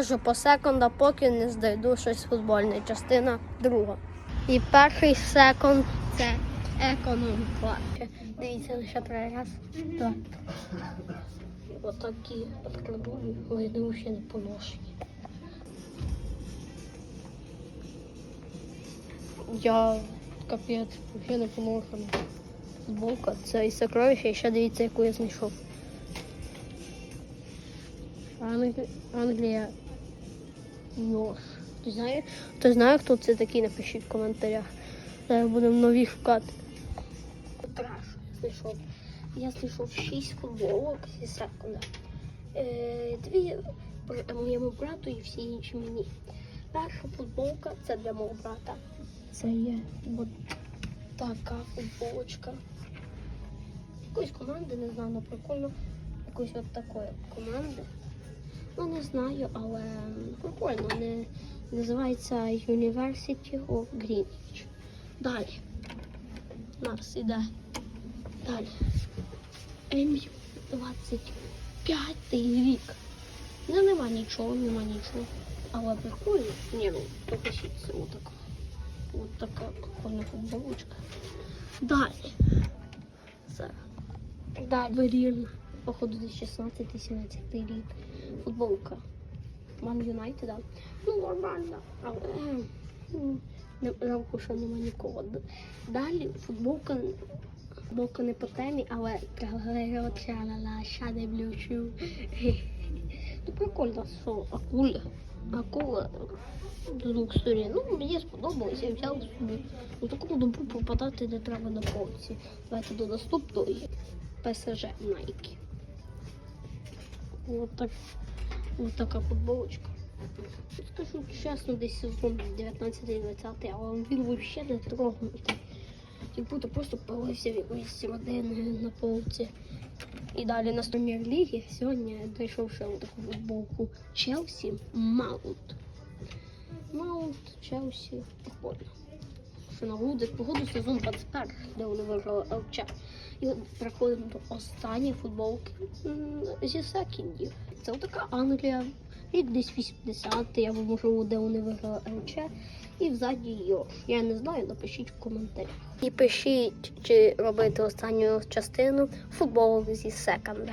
ходжу по секунда, поки не знайду щось футбольне. Частина друга. І перший секунд це економ клас. Дивіться, лише три раз. Два. Отакі откладую, вони ще не поношені. Я капець, ще не поношена. Футболка, це і сокровище, і ще дивіться, яку я знайшов. Англія Йош. Ти знаєш, хто знає, хто це такий, напишіть в коментарях. Зараз будемо нові шукати. Траш знайшов. Я знайшов 6 футболок зі секунда. Е, дві моєму брату і всі інші мені. Перша футболка це для мого брата. Це є от така футболочка. Якоїсь команди, не знаю, але прикольно. Якоїсь от такої команди. Ну, не знаю, але прикольно. Не, називається University of Greenwich. Далі. Нас іде. Далі. МЮ 25 рік. Ну, нема нічого, нема нічого. Але прикольно. Ні, ну, покажіть, це отака. От така прикольна футболочка. Далі. Це. Далі. Вирірна. Походу 2016-17 рік. Футболка. Ман Юнайтед. Ну, нормально. Не жалко, що нема нікого. Далі футболка. Футболка не по темі, але тралеро тралала, шаде блючу. Ну, прикольно, що акуля. Акула з двох сторін. Ну, мені сподобалося, я взяв собі. У таку добру попадати не треба на полці. Давайте до наступної ПСЖ Nike. Вот так. Вот така футболочка. Скажу чесно, десь сезон 19-20, але він взагалі не трогнутий. Як будто просто полився в якоїсь родини на полці. І далі на прем'єр-лігі сьогодні я знайшов ще таку футболку Челсі Маунт. Маунт, Челсі, прикольно. Що на вулиці погоду сезон 21, де вони виграли ЛЧ. І от переходимо до останньої футболки зі секіндів. Це така Англія, рік десь 80 я можу, де вони виграли ЛЧ. І взаді Йош. Я не знаю, напишіть в коментарях. І пишіть, чи робити останню частину футболу зі секонда.